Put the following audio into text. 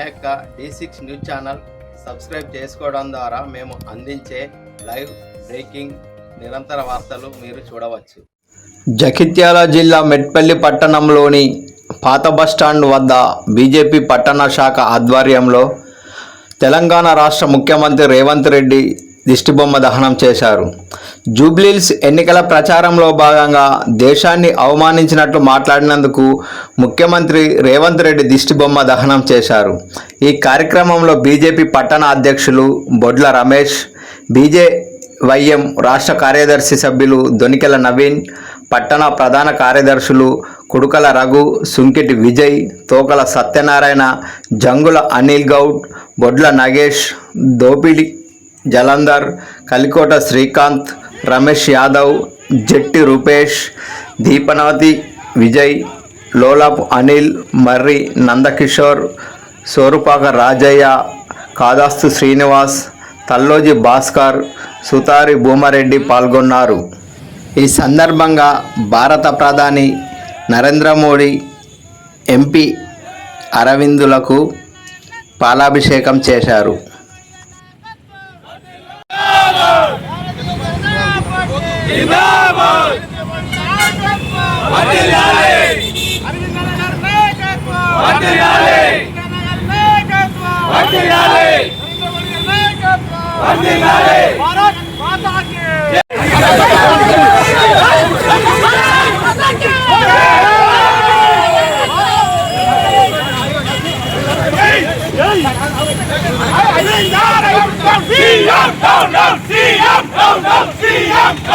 యొక్క D six news channel subscribe చేసుకోవడం ద్వారా మేము అందించే లైవ్ బ్రేకింగ్ నిరంతర వార్తలు మీరు చూడవచ్చు. జగిత్యాల జిల్లా మెట్పల్లి పట్టణంలోని పాత బస్టాండ్ వద్ద బీజేపీ పట్టణ శాఖ ఆధ్వర్యంలో తెలంగాణ రాష్ట్ర ముఖ్యమంత్రి రేవంత్ రెడ్డి దిష్టిబొమ్మ దహనం చేశారు. జూబ్లీల్స్ ఎన్నికల ప్రచారంలో భాగంగా దేశాన్ని అవమానించినట్లు మాట్లాడినందుకు ముఖ్యమంత్రి రేవంత్ రెడ్డి దిష్టిబొమ్మ దహనం చేశారు. ఈ కార్యక్రమంలో బీజేపీ పట్టణ అధ్యక్షులు బొడ్ల రమేష్ బీజే వైఎం రాష్ట్ర కార్యదర్శి సభ్యులు దొనికెల నవీన్ పట్టణ ప్రధాన కార్యదర్శులు కుడుకల రఘు సుంకిటి విజయ్ తోకల సత్యనారాయణ జంగుల అనిల్ గౌడ్ బొడ్ల నగేష్ దోపిడి జలంధర్ కలికోట శ్రీకాంత్ రమేష్ యాదవ్ జట్టి రూపేష్ దీపనాథి విజయ్ లోలాపు అనిల్ మర్రి నందకిషోర్ సోరుపాక రాజయ్య కాదాస్తు శ్రీనివాస్ తల్లోజి భాస్కర్ సుతారి భూమారెడ్డి పాల్గొన్నారు. ఈ సందర్భంగా భారత ప్రధాని నరేంద్ర మోడీ ఎంపీ అరవిందులకు పాలాభిషేకం చేశారు. Hey!